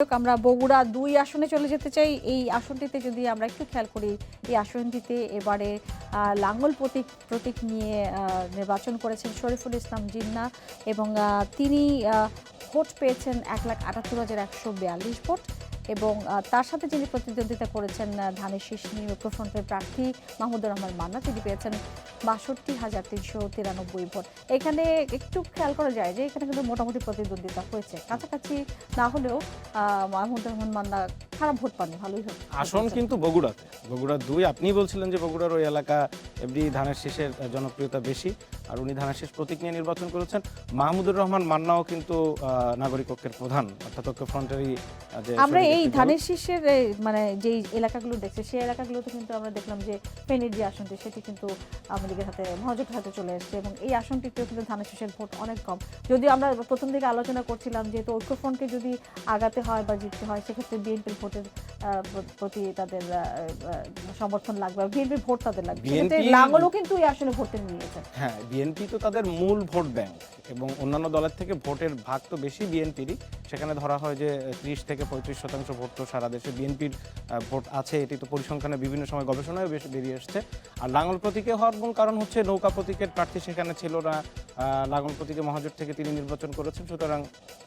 আমরা বগুড়া দুই আসনে চলে যেতে চাই। এই আসনটিতে যদি আমরা একটু খেয়াল করি, এই আসনটিতে এবারে লাঙ্গল প্রতীক প্রতীক নিয়ে নির্বাচন করেছেন শরীফুল ইসলাম জিন্না এবং তিনি ভোট পেয়েছেন এক লাখ আটাত্তর হাজার একশো বিয়াল্লিশ ভোট এবং তার সাথে যিনি প্রতিদ্বন্দ্বিতা করেছেন ধানের শীষ নিয়ে ঐক্যফ্রন্টের প্রার্থী মাহমুদুর রহমান মান্না, তিনি পেয়েছেন বাষট্টি হাজার তিনশো তিরানব্বই ভোট। এখানে একটু খেয়াল করা যায় যে এখানে কিন্তু মোটামুটি প্রতিদ্বন্দ্বিতা হয়েছে। কাছাকাছি না হলেও মাহমুদ রহমান মান্না খারাপ ভোট পাননি ভালোই হোক আসন কিন্তু বগুড়াতে। বগুড়া দুই আপনি বলছিলেন যে বগুড়ার ওই এলাকা এমনি ধানের শীষের জনপ্রিয়তা বেশি আর উনি ধানের শীষ প্রতীক নিয়ে নির্বাচন করেছেন। মাহমুদুর রহমান মান্নাও কিন্তু নাগরিক ঐক্যের প্রধান অর্থাৎ ঐক্য ফ্রন্টেরই আমরা এই ধানের শীষের মানে যেই এলাকাগুলো দেখছি সেই এলাকাগুলোতে কিন্তু আমরা দেখলাম যে ফেনীর যে আসনটি সেটি কিন্তু লীগের হাতে মহাজোটের হাতে চলে এসেছে এবং এই আসনটিতেও কিন্তু ধানের শীষের ভোট অনেক কম। যদিও আমরা প্রথম দিকে আলোচনা করছিলাম যেহেতু ঐক্যফ্রন্টকে যদি আগাতে হয় বা জিততে হয় সেক্ষেত্রে বিএনপির ভোটের প্রতি তাদের সমর্থন লাগবে বিএনপির ভোট তাদের লাগবে। লাঙ্গলও কিন্তু এই আসনে ভোট নিয়েছেন হ্যাঁ বিএনপি তো তাদের মূল ভোট ব্যাংক এবং অন্যান্য দলের থেকে ভোটের ভাগ তো বেশি বিএনপিরই। সেখানে ধরা হয় যে ত্রিশ থেকে পঁয়ত্রিশ শতাংশ ভোট তো সারা দেশে বিএনপির ভোট আছে। এটি তো পরিসংখ্যানে বিভিন্ন সময় গবেষণায় বেশ বেরিয়ে এসছে। আর লাঙ্গল প্রতীকে হওয়ার মূল কারণ হচ্ছে নৌকা প্রতীকের প্রার্থী সেখানে ছিল না। লাঙ্গল প্রতীকে মহাজোট থেকে তিনি নির্বাচন করেছেন। সুতরাং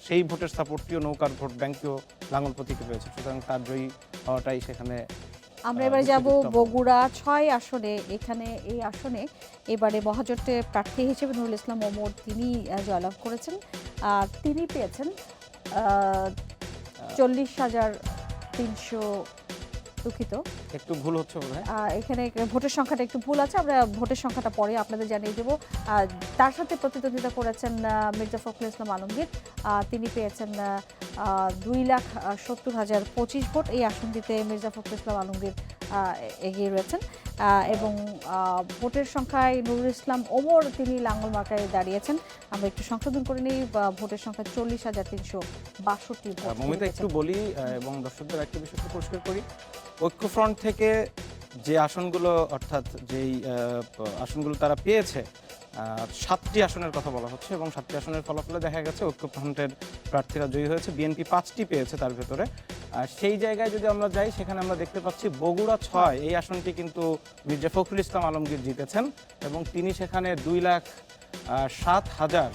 সেই ভোটের সাপোর্টটিও নৌকার ভোট ব্যাংকও লাঙ্গল প্রতীকে পেয়েছে। সুতরাং জয়ী হওয়াটাই সেখানে আমরা এবারে যাব বগুড়া ছয় আসনে। এখানে এই আসনে এবারে মহাজোটে প্রার্থী হিসেবে নুরুল ইসলাম ওমর তিনি জয়লাভ করেছেন। আর তিনি পেয়েছেন চল্লিশ হাজার তিনশো দুঃখিত। একটু ভুল হচ্ছে মনে হয়। এখানে ভোটের সংখ্যাটা একটু ভুল আছে আমরা ভোটের সংখ্যাটা পরে আপনাদের জানিয়ে দেবো। তার সাথে প্রতিদ্বন্দ্বিতা করেছেন মির্জা ফখরুল ইসলাম আলমগীর। তিনি পেয়েছেন দুই লাখ সত্তর হাজার পঁচিশ ভোট। এই আসনটিতে মির্জা ফখরুল ইসলাম আলমগীর এগিয়ে রয়েছেন। এবং ভোটের সংখ্যায় নুরুল ইসলাম ওমর তিনি লাঙ্গল মার্কায় দাঁড়িয়েছেন। আমরা একটু সংশোধন করে নিই ভোটের সংখ্যা চল্লিশ হাজার তিনশো বাষট্টি মমিতা একটু বলি এবং দর্শকদের একটু বিষয় পরিষ্কার করি। ঐক্যফ্রন্ট থেকে যে আসনগুলো অর্থাৎ যেই আসনগুলো তারা পেয়েছে সাতটি আসনের কথা বলা হচ্ছে এবং সাতটি আসনের ফলাফলে দেখা গেছে ঐক্যফ্রন্টের প্রার্থীরা জয়ী হয়েছে। বিএনপি পাঁচটি পেয়েছে তার ভেতরে। আর সেই জায়গায় যদি আমরা যাই সেখানে আমরা দেখতে পাচ্ছি বগুড়া ছয় এই আসনটি কিন্তু মির্জা ফখরুল ইসলাম আলমগীর জিতেছেন এবং তিনি সেখানে দুই লাখ সাত হাজার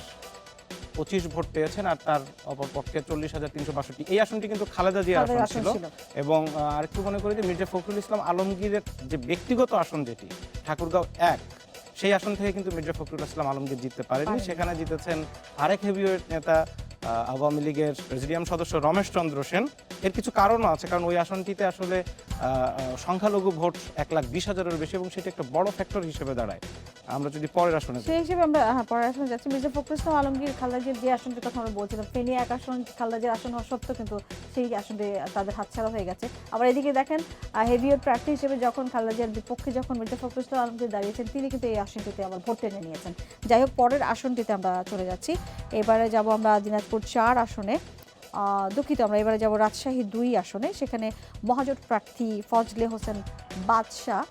পঁচিশ ভোট পেয়েছেন আর তার অপর পক্ষে চল্লিশ হাজার তিনশো বাষট্টি। এই আসনটি কিন্তু খালেদা জিয়ার আসন ছিল। এবং আরেকটু মনে করি যে মির্জা ফখরুল ইসলাম আলমগীরের যে ব্যক্তিগত আসন যেটি ঠাকুরগাঁও এক সেই আসন থেকে কিন্তু মির্জা ফখরুল ইসলাম আলমগীর জিততে পারেনি। পারেনি। সেখানে জিতেছেন আরেক হেভিওয়েট নেতা আওয়ামী লীগের প্রেসিডিয়াম সদস্য রমেশ চন্দ্র সেন। এর কিছু কারণও আছে কারণ ওই আসনটিতে আসলে সংখ্যালঘু ভোট এক লাখ বিশ হাজারের বেশি এবং সেটি একটা বড় ফ্যাক্টর হিসেবে দাঁড়ায়। আমরা যদি পরের আসনে সেই হিসেবে আমরা হ্যাঁ, পরের আসনে যাচ্ছি। মির্জা ফখরুল ইসলাম আলমগীর খালেদাজির যে আসনটির কথা আমরা বলছিলাম ফেনী এক আসন খালেদাজির আসন হওয়া সত্ত্বেও কিন্তু সেই আসনে তাদের হাতছাড়া হয়ে গেছে। আবার এদিকে দেখেন হেভিওর প্রার্থী হিসেবে যখন খালেদাজিয়ার বিপক্ষে যখন মির্জা ফখরুল ইসলাম আলমগীর দাঁড়িয়েছেন তিনি কিন্তু এই আসনটিতে আবার ভোট টেনে নিয়েছেন। যাই হোক পরের আসনটিতে আমরা চলে যাচ্ছি। এবারে যাব আমরা দিনাজপুর চার আসনে। দুঃখিত আমরা এবারে যাব রাজশাহী দুই আসনে। সেখানে মহাজোট প্রার্থী ফজলে হোসেন বাদশাহ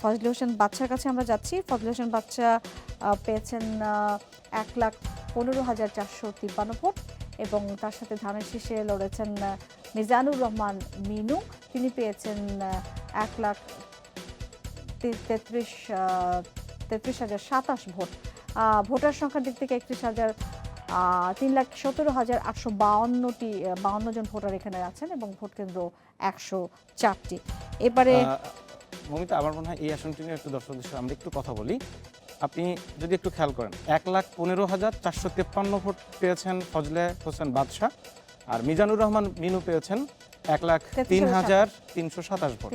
ফজলে হোসেন বাদশার কাছে আমরা যাচ্ছি। ফজলে হোসেন আহ, পেয়েছেন এক লাখ পনেরো হাজার চারশো তিপ্পান্ন ভোট এবং তার সাথে ধানের শীষে লড়েছেন মিজানুর রহমান মিনু। তিনি পেয়েছেন এক লাখ তেত্রিশ তেত্রিশ হাজার সাতাশ ভোট। ভোটার সংখ্যার দিক থেকে একত্রিশ হাজার তিন লাখ সতেরো হাজার আটশো বাউন্নটি বাউন্ন জন ভোটার এখানে আছেন এবং ভোট কেন্দ্র একশো চারটি। এবারে মমিতা আমার মনে হয় এই আসনটি নিয়ে একটু দর্শকদের সাথে আমরা একটু কথা বলি। আপনি যদি একটু খেয়াল করেন এক লাখ পনেরো হাজার চারশো তেপ্পান্ন ভোট পেয়েছেন ফজলে হোসেন বাদশাহ আর মিজানুর রহমান মিনু পেয়েছেন এক লাখ তিন হাজার তিনশো সাতাশ ভোট।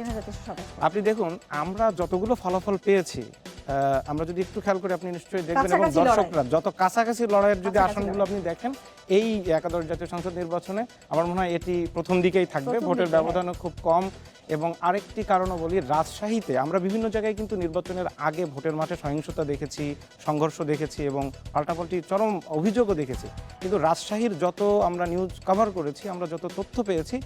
আপনি দেখুন আমরা যতগুলো ফলাফল পেয়েছি আহ, আমরা যদি একটু খেয়াল করি আপনি নিশ্চয়ই দেখবেন এবং দর্শকরা যত কাছাকাছি লড়াইয়ের যদি আসনগুলো আপনি দেখেন এই একাদশ জাতীয় সংসদ নির্বাচনে আমার মনে হয় এটি প্রথম দিকেই থাকবে। ভোটের। ব্যবধানও খুব কম। এবং আরেকটি কারণও বলি, রাজশাহীতে আমরা বিভিন্ন জায়গায় কিন্তু নির্বাচনের আগে ভোটের মাঠে সহিংসতা দেখেছি, সংঘর্ষ দেখেছি এবং পাল্টাপাল্টি চরম অভিযোগও দেখেছি। কিন্তু রাজশাহীর যত আমরা নিউজ কভার করেছি, আমরা যত তথ্য পেয়েছি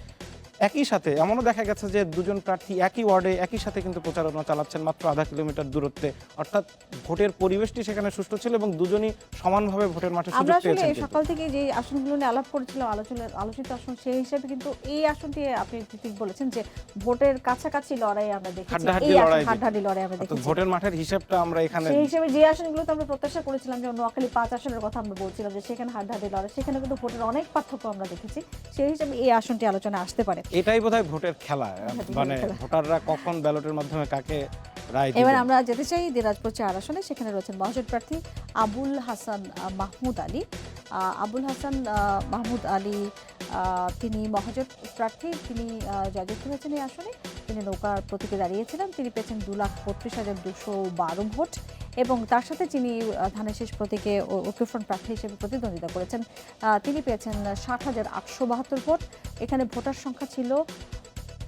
একই সাথে এমনও দেখা গেছে যে দুজন প্রার্থী একই ওয়ার্ডে একই সাথে কিন্তু প্রচারণা চালাচ্ছেন মাত্র আধা কিলোমিটার দূরত্বে। অর্থাৎ ভোটের পরিবেশটি সেখানে সুষ্ঠু ছিল এবং দুজনই সমানভাবে ভোটের মাঠে আমরা সুযোগ পেয়েছেন সকাল থেকে যে আসনগুলো নিয়ে আলাপ করেছিলাম আলোচনা আলোচিত আসন সেই হিসেবে কিন্তু এই আসনটি আপনি ঠিক বলেছেন যে ভোটের কাছাকাছি লড়াই আমরা দেখেছি। এই লড়াই হাড্ডাহাড্ডি লড়াই আমরা দেখেছি। ভোটের মাঠের হিসেবটা আমরা এখানে সেই হিসেবে যে আসনগুলোতে আমরা প্রত্যাশা করেছিলাম যেমন নোয়াখালী পাঁচ আসনের কথা আমরা বলছিলাম যে সেখানে হাড্ডাহাড্ডি লড়াই সেখানে কিন্তু ভোটের অনেক পার্থক্য আমরা দেখেছি। সেই হিসেবে এই আসনটি আলোচনা আসতে পারে। এটাই বোধহয় ভোটের খেলা। মানে ভোটাররা কখন ব্যালটের মাধ্যমে কাকে রায় এবার আমরা যেতে চাই দিনাজপুর চার আসনে সেখানে রয়েছেন মহাজোট প্রার্থী আবুল হাসান মাহমুদ আলী। আবুল হাসান মাহমুদ আলী তিনি মহাজোট প্রার্থী তিনি জয়যুক্ত হয়েছেন এই আসনে। তিনি নৌকার প্রতীকে দাঁড়িয়েছিলেন তিনি পেয়েছেন দু লাখ বত্রিশ হাজার দুশো বারো ভোট এবং তার সাথে যিনি ধানের শেষ প্রতীকে ঐক্যফ্রন্ট প্রার্থী হিসেবে প্রতিদ্বন্দ্বিতা করেছেন তিনি পেয়েছেন ষাট হাজার আটশো বাহাত্তর ভোট। এখানে ভোটার সংখ্যা ছিল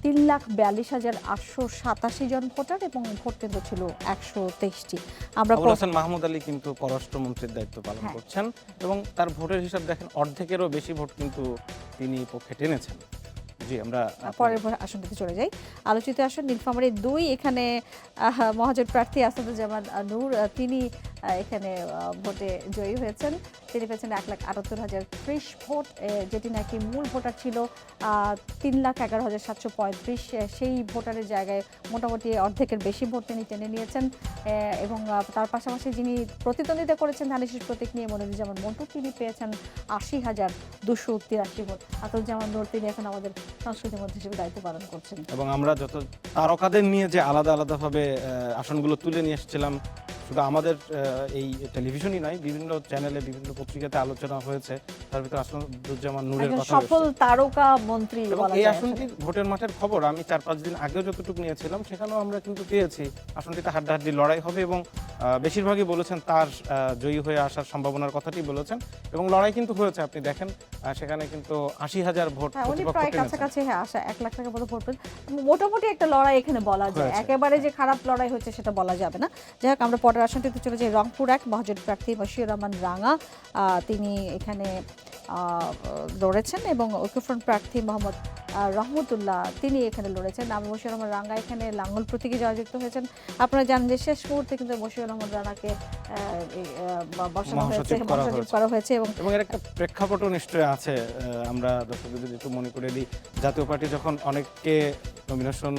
তিন লাখ বিয়াল্লিশ হাজার আটশো সাতাশি জন ভোটার এবং ভোট কেন্দ্র ছিল একশো তেইশটি। আমরা মাহমুদ আলী কিন্তু পররাষ্ট্রমন্ত্রীর দায়িত্ব পালন হ্যাঁ। করছেন এবং তার ভোটের হিসাব দেখেন অর্ধেকেরও বেশি ভোট কিন্তু তিনি পক্ষে টেনেছেন। জি আমরা পরের আসনটিতে চলে যাই। আলোচিত আসন নীলফামারী দুই এখানে মহাজোট প্রার্থী আসাদুজ্জামান নূর তিনি এখানে ভোটে জয়ী হয়েছেন। তিনি পেয়েছেন এক লাখ আটাত্তর হাজার ত্রিশ ভোট যেটি নাকি মূল ভোটার ছিল তিন লাখ এগারো হাজার সাতশো পঁয়ত্রিশ। সেই ভোটারের জায়গায় মোটামুটি অর্ধেকের বেশি ভোট তিনি টেনে নিয়েছেন। এবং তার পাশাপাশি যিনি প্রতিদ্বন্দ্বিতা করেছেন ধানেশিস প্রতীক নিয়ে মনিরুজ্জামান মন্টু, তিনি পেয়েছেন আশি হাজার দুশো তিরাশি ভোট। আসাদুজ্জামান নূর তিনি এখন আমাদের সংস্কৃতি মন্ত্রী হিসেবে দায়িত্ব পালন করছেন। এবং আমরা যত তারকাদের নিয়ে যে আলাদা আলাদাভাবে আসনগুলো তুলে নিয়ে এসেছিলাম শুধু আমাদের এই টেলিভিশনই নয় বিভিন্ন চ্যানেলে বিভিন্ন পত্রিকাতে আলোচনা হয়েছে। তার ভিতরে আসাদুজ্জামান নূরের কথা সফল তারকা মন্ত্রী এই আসনটি ভোটের মাঠের খবর আমি চার পাঁচ দিন আগেও যতটুকু নিয়েছিলাম সেখানেও আমরা কিন্তু পেয়েছি। আসনটিতে হাড্ডাহাড্ডি লড়াই হবে এবং বেশিরভাগই বলেছেন তার জয়ী হয়ে আসার সম্ভাবনার কথাটি বলেছেন। এবং লড়াই কিন্তু হয়েছে আপনি দেখেন সেখানে কিন্তু আশি হাজার ভোট হ্যাঁ উনি প্রায় কাছাকাছি হ্যাঁ আসা এক লাখ টাকা মতো ভোট। মোটামুটি একটা লড়াই এখানে বলা যায়। একেবারে যে খারাপ লড়াই হচ্ছে সেটা বলা যাবে না। যাই হোক আমরা আসনটিতে চলে যাই রংপুর এক মহাজোট প্রার্থী মশিউর রহমান রাঙা। তিনি এখানে লড়েছেন এবং ঐক্যফ্রন্ট প্রার্থী মোহাম্মদ রহমতুল্লাহ তিনি এখানে লড়েছেন। আমি মশিউর রহমান রাঙ্গা এখানে লাঙ্গল প্রতীকে জয়যুক্ত হয়েছেন। আপনারা জানেন যে শেষ মুহূর্তে কিন্তু মশিউর রহমান রানাকে আহ, আহ, বসানো হয়েছে মহাসচিব করা হয়েছে। এবং এর একটা প্রেক্ষাপটও নিশ্চয়ই আছে আমরা দর্শকদের যদি একটু মনে করে দিই জাতীয় পার্টি যখন অনেককে নমিনেশন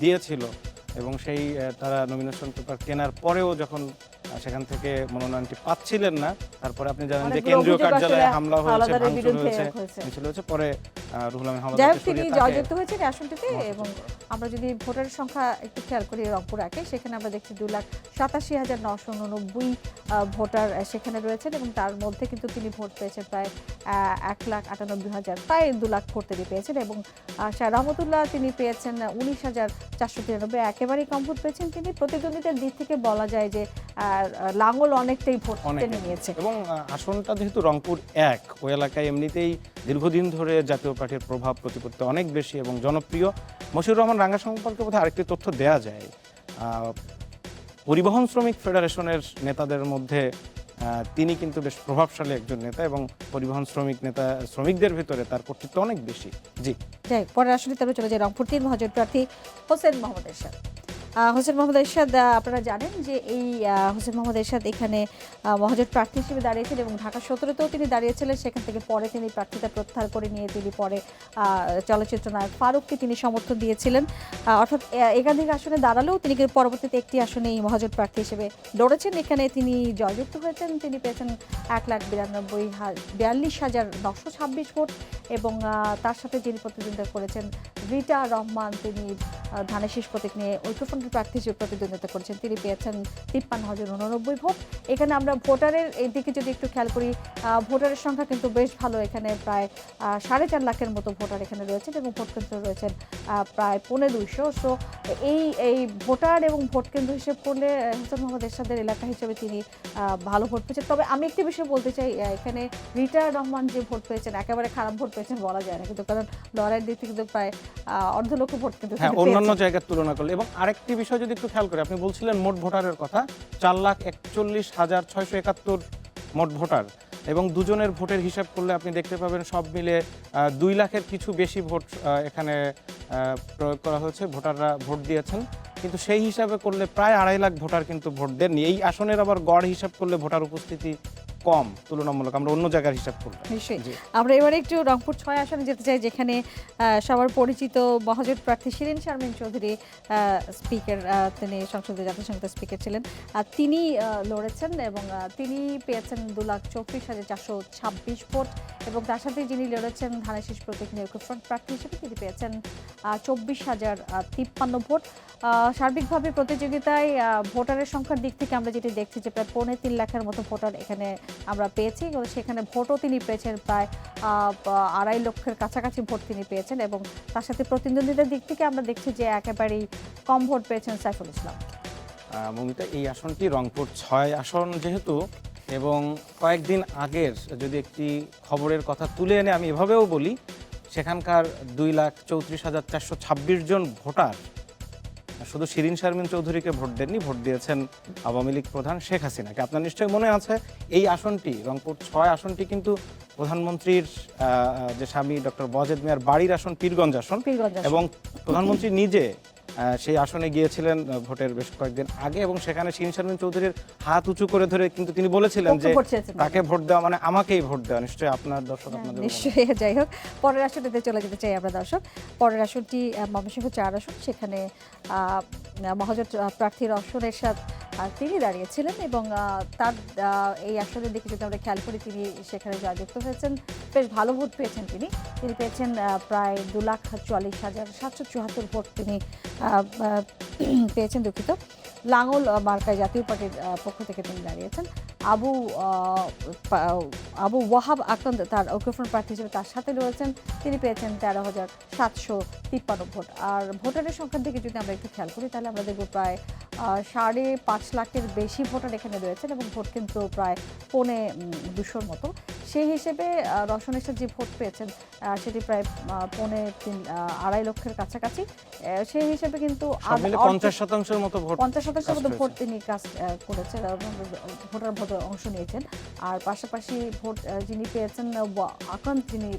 দিয়েছিল এবং সেই তারা নমিনেশন পেপার কেনার পরেও যখন সেখান থেকে মনোনয়নটি পাচ্ছিলেন না তারপরে আপনি জানেন যে কেন্দ্রীয় কার্যালয়ে হামলা হয়েছে ভাঙচুর হয়েছে হয়েছে। মিছিল হয়েছে পরে রুহুল আমিন হামলা জয়যুক্ত আসনটিতে এবং। আমরা যদি ভোটারের সংখ্যা একটু খেয়াল করি রংপুর একে সেখানে আমরা দেখছি দু লাখ সাতাশি হাজার নশো উননব্বই ভোটার সেখানে রয়েছেন এবং তার মধ্যে কিন্তু তিনি ভোট পেয়েছেন প্রায় এক লাখ আটানব্বই হাজার প্রায় দু লাখ ভোট তিনি পেয়েছেন এবং শাহ রহমতুল্লাহ তিনি পেয়েছেন উনিশ হাজার চারশো তিরানব্বই। একেবারেই কম ভোট পেয়েছেন তিনি। প্রতিদ্বন্দ্বিতার দিক থেকে বলা যায় যে লাঙ্গল অনেকটাই ভোট টেনে নিয়েছে এবং আসনটা যেহেতু রংপুর এক ওই এলাকায় এমনিতেই দীর্ঘদিন ধরে জাতীয় পার্টির প্রভাব প্রতিপত্তি অনেক বেশি এবং জনপ্রিয়। মশিউর রহমান রাঙ্গা সম্পর্কে বোধহয় আরেকটি তথ্য দেয়া যায়। পরিবহন শ্রমিক ফেডারেশনের নেতাদের মধ্যে তিনি কিন্তু বেশ প্রভাবশালী একজন নেতা এবং পরিবহন শ্রমিক নেতা শ্রমিকদের ভিতরে তার কর্তৃত্ব অনেক বেশি। জি। যাই পরে আসলে তাহলে চলে যায় রংপুর তিন মহাজোট প্রার্থী হোসেন মোহাম্মদ এরশাদ আহ, হোসেন মোহাম্মদ এরশাদ আপনারা জানেন যে এই হোসেন মোহাম্মদ এরশাদ এখানে মহাজোট প্রার্থী হিসেবে দাঁড়িয়েছেন এবং ঢাকা সতেরোতেও তিনি দাঁড়িয়েছিলেন। সেখান থেকে পরে তিনি প্রার্থিতা প্রত্যাহার করে নিয়ে তিনি পরে চলচ্চিত্র নায়ক ফারুককে তিনি সমর্থন দিয়েছিলেন। অর্থাৎ একাধিক আসনে দাঁড়ালেও তিনি পরবর্তীতে একটি আসনে এই মহাজোট প্রার্থী হিসেবে লড়েছেন। এখানে তিনি জয়যুক্ত হয়েছেন। তিনি পেয়েছেন এক লাখ বিরানব্বই বিয়াল্লিশ হাজার নশো ছাব্বিশ ভোট এবং তার সাথে যিনি প্রতিদ্বন্দ্বিতা করেছেন, রিটা রহমান, তিনি ধানের শীষ প্রতীক নিয়ে ঐক্যফ্রন্টের প্রার্থী হিসেবে প্রতিদ্বন্দ্বিতা করেছেন। তিনি পেয়েছেন তিপ্পান্ন হাজার উননব্বই ভোট। এখানে আমরা ভোটারের দিকে যদি একটু খেয়াল করি ভোটারের সংখ্যা কিন্তু বেশ ভালো। এখানে প্রায় সাড়ে চার লাখের মতো ভোটার এখানে রয়েছেন এবং ভোট কেন্দ্র রয়েছেন প্রায় পৌনে দুইশো। সো এই এই ভোটার এবং ভোট কেন্দ্র হিসেব করলে হোসেন মোহাম্মদ এরশাদের এলাকা হিসেবে তিনি আহ, ভালো ভোট পেয়েছেন। তবে আমি একটি বিষয় বলতে চাই এখানে রিটা রহমান যে ভোট পেয়েছেন একেবারে খারাপ ভোট পেয়েছেন বলা যায় না। কিন্তু কারণ লড়াইয়ের দিক থেকে কিন্তু প্রায় আহ, অর্ধ লক্ষ ভোট কিন্তু হ্যাঁ অন্যান্য জায়গার তুলনা করলে। এবং আরেকটি বিষয় যদি একটু খেয়াল করি, আপনি বলছিলেন মোট ভোটারের কথা, চার লাখ একচল্লিশ হাজার ছয়শো একাত্তর মোট ভোটার এবং দুজনের ভোটের হিসাব করলে আপনি দেখতে পাবেন সব মিলে দুই লাখের কিছু বেশি ভোট এখানে প্রয়োগ করা হয়েছে, ভোটাররা ভোট দিয়েছেন। কিন্তু সেই হিসাবে করলে প্রায় আড়াই লাখ ভোটার কিন্তু ভোট দেননি। এই আসনের আবার গড় হিসাব করলে ভোটার উপস্থিতি কম তুলনামূলক আমরা অন্য জায়গার হিসাব করব আমরা এবারে একটু রংপুর ছয় আসনে যেতে চাই যেখানে সবার পরিচিত মহাজোট প্রার্থী শিরিন শারমিন চৌধুরী স্পিকার তিনি সংসদে জাতীয় সংসদের স্পিকার ছিলেন। আর তিনি লড়েছেন এবং তিনি পেয়েছেন দু লাখ চব্বিশ হাজার চারশো ছাব্বিশ ভোট। এবং তার সাথে যিনি লড়েছেন ধানের শীষ প্রতীক নিয়ে ঐক্যফ্রন্ট প্রার্থী হিসেবে তিনি পেয়েছেন চব্বিশ হাজার তিপ্পান্ন ভোট। সার্বিকভাবে প্রতিযোগিতায় ভোটারের সংখ্যার দিক থেকে আমরা যেটি দেখছি যে প্রায় পৌনে তিন লাখের মতো ভোটার এখানে আমরা পেয়েছি। সেখানে ভোটও তিনি পেয়েছেন, প্রায় আড়াই লক্ষের কাছাকাছি ভোট তিনি পেয়েছেন এবং তার সাথে প্রতিদ্বন্দ্বিতার দিক থেকে আমরা দেখছি যে একেবারেই কম ভোট পেয়েছেন সাইফুল ইসলাম। মৌমিতা, এই আসনটি রংপুর ছয় আসন যেহেতু এবং কয়েকদিন আগের যদি একটি খবরের কথা তুলে এনে আমি এভাবেও বলি সেখানকার দুই লাখ চৌত্রিশ হাজার চারশো ছাব্বিশ জন ভোটার শুধু শিরিন শারমিন চৌধুরীকে ভোট দেননি ভোট দিয়েছেন আওয়ামী লীগ প্রধান শেখ হাসিনাকে। আপনার নিশ্চয়ই মনে আছে এই আসনটি রংপুর ছয় আসনটি কিন্তু প্রধানমন্ত্রীর যে স্বামী ডক্টর বজেদ মিয়ার বাড়ির আসন পীরগঞ্জ আসন। এবং প্রধানমন্ত্রী নিজে সেই আসনে গিয়েছিলেন ভোটের বেশ কয়েকদিন আগে এবং সেখানে শিরিন শারমিন চৌধুরীর হাত উঁচু করে ধরে কিন্তু তিনি বলেছিলেন যে তাকে ভোট দেওয়া মানে আমাকেই ভোট দেওয়া। নিশ্চয়ই আপনার দর্শক হ্যাঁ, আপনাদের নিশ্চয়ই যাই হোক পরের আসনটিতে চলে যেতে চাই আমরা দর্শক। পরের আসনটি ময়মনসিংহ চার আসন সেখানে আহ, মহাজোট প্রার্থীর অসনের আহ, তিনি দাঁড়িয়েছিলেন এবং তার এই আসনের দিকে যদি আমরা খেয়াল করি, তিনি সেখানে জয়যুক্ত হয়েছেন, বেশ ভালো ভোট পেয়েছেন তিনি। তিনি পেয়েছেন প্রায় দু লাখ চুয়াল্লিশ হাজার সাতশো চুয়াত্তর ভোট তিনি পেয়েছেন দুঃখিত। লাঙ্গল মার্কায় জাতীয় পার্টির পক্ষ থেকে তিনি দাঁড়িয়েছেন। আবু আবু ওয়াহাব আকন্দ তার ঐক্যফ্রন্ট প্রার্থী হিসেবে তার সাথে রয়েছেন। তিনি পেয়েছেন তেরো হাজার সাতশো তিপ্পান্ন ভোট। আর ভোটারের সংখ্যার দিকে যদি আমরা একটু খেয়াল করি, তাহলে আমরা দেখব প্রায় সাড়ে পাঁচ লাখের বেশি ভোটার এখানে রয়েছেন এবং ভোট কিন্তু প্রায় পৌনে দুশোর মতো। সেই হিসেবে আহ, রসন এসে যে ভোট পেয়েছেন সেটি প্রায় পৌনে তিন আড়াই লক্ষের কাছাকাছি। সেই হিসেবে কিন্তু পঞ্চাশ শতাংশের মতো ভোট পঞ্চাশ শতাংশের মতো ভোট তিনি কাজ করেছেন ভোটার ভোটে অংশ নিয়েছেন। আর পাশাপাশি ভোট যিনি পেয়েছেন আকান্ত যিনি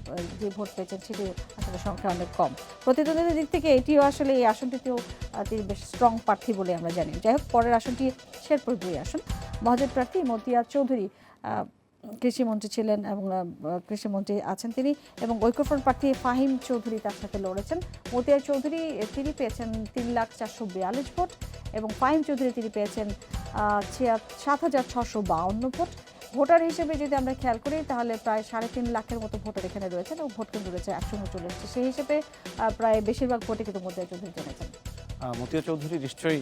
যে ভোট পেয়েছেন সেটি আসলে সংখ্যা অনেক কম। প্রতিদ্বন্দ্বীদের দিক থেকে এটিও আসলে এই আসনটিতেও তিনি বেশ স্ট্রং প্রার্থী বলে আমরা জানি। যাই হোক, পরের আসনটি শেরপুর দুই আসন। মহাজোট প্রার্থী মতিয়া চৌধুরী কৃষিমন্ত্রী ছিলেন এবং কৃষিমন্ত্রী আছেন তিনি এবং ঐক্যফ্রন্ট প্রার্থী ফাহিম চৌধুরী তার সাথে লড়েছেন। মতিয়া চৌধুরী তিনি পেয়েছেন তিন লাখ চারশো বিয়াল্লিশ ভোট এবং ফাহিম চৌধুরী, তিনি পেয়েছেন সাত হাজার ছশো বাউন্ন ভোট। ভোটার হিসেবে যদি আমরা খেয়াল করি, তাহলে প্রায় সাড়ে তিন লাখের মতো ভোটার এখানে রয়েছেন এবং ভোট কেন্দ্র রয়েছে একশো উনচল্লিশটি। সেই হিসেবে প্রায় বেশিরভাগ ভোটে কিন্তু মতিয়া চৌধুরী জেনেছেন। মতিয়া চৌধুরী নিশ্চয়ই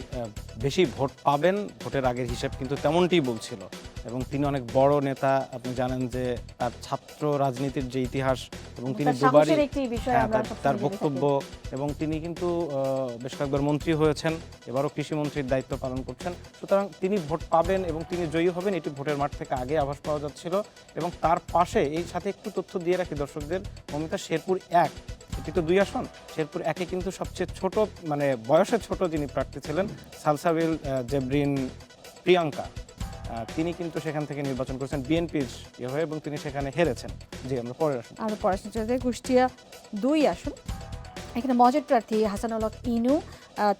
বেশি ভোট পাবেন। ভোটের আগের হিসেব কিন্তু তেমনটিই বলছিল। এবং তিনি অনেক বড় নেতা। আপনি জানেন যে তার ছাত্র রাজনীতির যে ইতিহাস এবং তিনি দুবারই হ্যাঁ, তার- বক্তব্য এবং তিনি কিন্তু বেশ কয়েকবার মন্ত্রী হয়েছেন। এবারও কৃষিমন্ত্রীর দায়িত্ব পালন করছেন। সুতরাং তিনি ভোট পাবেন এবং তিনি জয়ী হবেন। এটি ভোটের মাঠ থেকে আগে আভাস পাওয়া যাচ্ছিল। এবং তার পাশে এই সাথে একটু তথ্য দিয়ে রাখি দর্শকদের মমিতা শেরপুর এক। এটি তো দুই আসন। শেরপুর একে কিন্তু সবচেয়ে ছোট মানে বয়সে ছোট যিনি প্রার্থী ছিলেন, সালসাবিল জেব্রিন প্রিয়াঙ্কা। তিনি কিন্তু সেখান থেকে নির্বাচন করেছেন বিএনপির ইয়ে হয়ে এবং তিনি সেখানে হেরেছেন। জি, আমরা পরের আসন। আমরা পড়াশোনা চলতে কুষ্টিয়া দুই আসন। এখানে মজেট প্রার্থী হাসানুল হক ইনু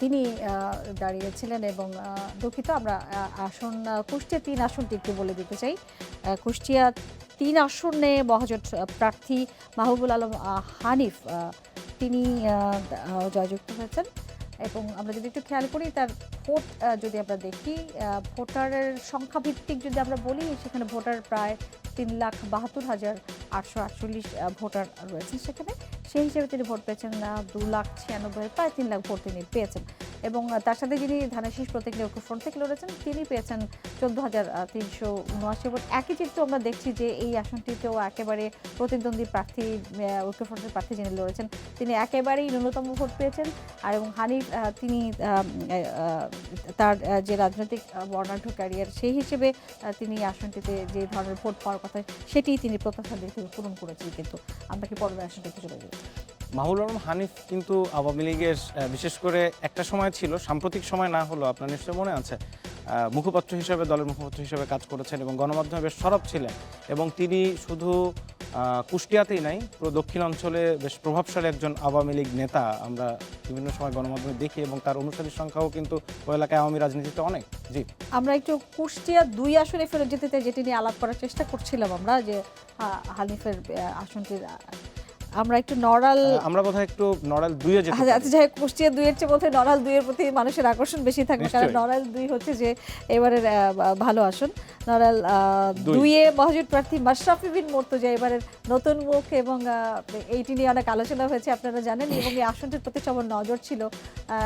তিনি দাঁড়িয়েছিলেন এবং দুঃখিত, আমরা আসন কুষ্টিয়া তিন আসনটি একটু বলে দিতে চাই। কুষ্টিয়া তিন আসনে মহাজোট প্রার্থী মাহবুবুল আলম হানিফ তিনি জয়যুক্ত হয়েছেন। এবং আমরা যদি একটু খেয়াল করি, তার ভোট যদি আমরা দেখি ভোটারের সংখ্যা ভিত্তিক যদি আমরা বলি, সেখানে ভোটার প্রায় তিন লাখ বাহাত্তর হাজার আটশো আটচল্লিশ ভোটার রয়েছে সেখানে। সেই হিসেবে তিনি ভোট পেয়েছেন দু লাখ ছিয়ানব্বই, প্রায় তিন লাখ ভোট তিনি পেয়েছেন। এবং তার সাথে যিনি ধানের শীষ প্রতীক নিয়ে ঐক্যফ্রন্ট থেকে লড়েছেন তিনি পেয়েছেন চোদ্দ হাজার তিনশো উনআশি ভোট। একই চিত্র আমরা দেখছি যে এই আসনটিতেও একেবারে প্রতিদ্বন্দ্বী প্রার্থী ঐক্যফ্রন্টের প্রার্থী যিনি লড়েছেন, তিনি একেবারেই ন্যূনতম ভোট পেয়েছেন। আর এবং হানিফ তিনি তার যে রাজনৈতিক বর্ণাঢ্য ক্যারিয়ার সেই হিসেবে তিনি আসনটিতে যে ধরনের ভোট পাওয়ার কথা সেটি তিনি প্রত্যাশা দেখে পূরণ করেছেন। কিন্তু আমরা কি পরের আসনটিতে চলে যাই মাহুল আলম হানিফ কিন্তু আওয়ামী লীগের বিশেষ করে একটা সময় ছিল, সাম্প্রতিক সময় না হলো আপনার নিশ্চয় মনে আছে মুখপাত্র হিসেবে, দলের মুখপাত্র হিসেবে কাজ করেছেন এবং গণমাধ্যমে বেশ সরব ছিলেন এবং তিনি শুধু কুষ্টিয়াতেই নাই, পুরো দক্ষিণ অঞ্চলে বেশ প্রভাবশালী একজন আওয়ামী লীগ নেতা আমরা বিভিন্ন সময় গণমাধ্যমে দেখি এবং তার অনুসারীর সংখ্যাও কিন্তু ওই এলাকায় আওয়ামী রাজনীতিতে অনেক। জি। আমরা একটু কুষ্টিয়া দুই আসনে ফেরত যেতে যেটি নিয়ে আলাপ করার চেষ্টা করছিলাম আমরা যে হানিফের আসনটির আমরা একটু নড়াল আমরা বোধহয় একটু নড়াল দুইয়ে যেতে আচ্ছা আচ্ছা যাই হোক, কুষ্টিয়া দুইয়ের চেয়ে বোধহয় নড়াল দুইয়ের প্রতি মানুষের আকর্ষণ বেশি থাকবে কারণ। নড়াল দুই হচ্ছে যে এবারের ভালো আসন নড়াল দুই। দুইয়ে মহাজুট প্রার্থী মাশরাফি বিন মর্তুজা এবারের নতুন মুখ এবং এইটি নিয়ে অনেক আলোচনা হয়েছে আপনারা জানেন এবং এই আসনটির প্রতি সবার নজর ছিল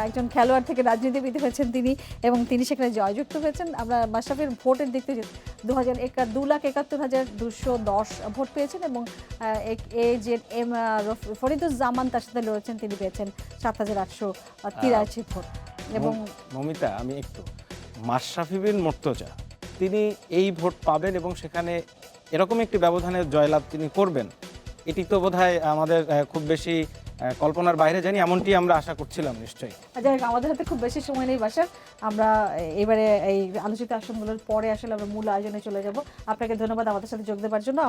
একজন খেলোয়াড় থেকে রাজনীতিবিদ হয়েছেন তিনি এবং তিনি সেখানে জয়যুক্ত হয়েছেন আমরা মাশরাফির ভোটের দিক থেকে দু হাজার একা দু লাখ একাত্তর হাজার দুশো দশ ভোট পেয়েছেন এবং A- A Z M Fariduzzaman তার সাথে লড়েছেন তিনি পেয়েছেন সাত হাজার আটশো তিরাশি ভোট। এবং মমিতা আমি একটু। মাশরাফি বিন মর্তজা তিনি এই ভোট পাবেন এবং সেখানে এরকম একটি ব্যবধানে জয়লাভ তিনি করবেন এটি তো বোধহয় আমাদের খুব বেশি কল্পনার বাইরে জানি এমনটি আমরা আশা করছিলাম নিশ্চয়ই। যাই আমাদের হাতে খুব বেশি সময় নেই বাসার। আমরা এবারে এই আলোচিত আসনগুলোর পরে আসলে আমরা মূল আয়োজনে চলে যাব। আপনাকে ধন্যবাদ আমাদের সাথে যোগ দেওয়ার জন্য।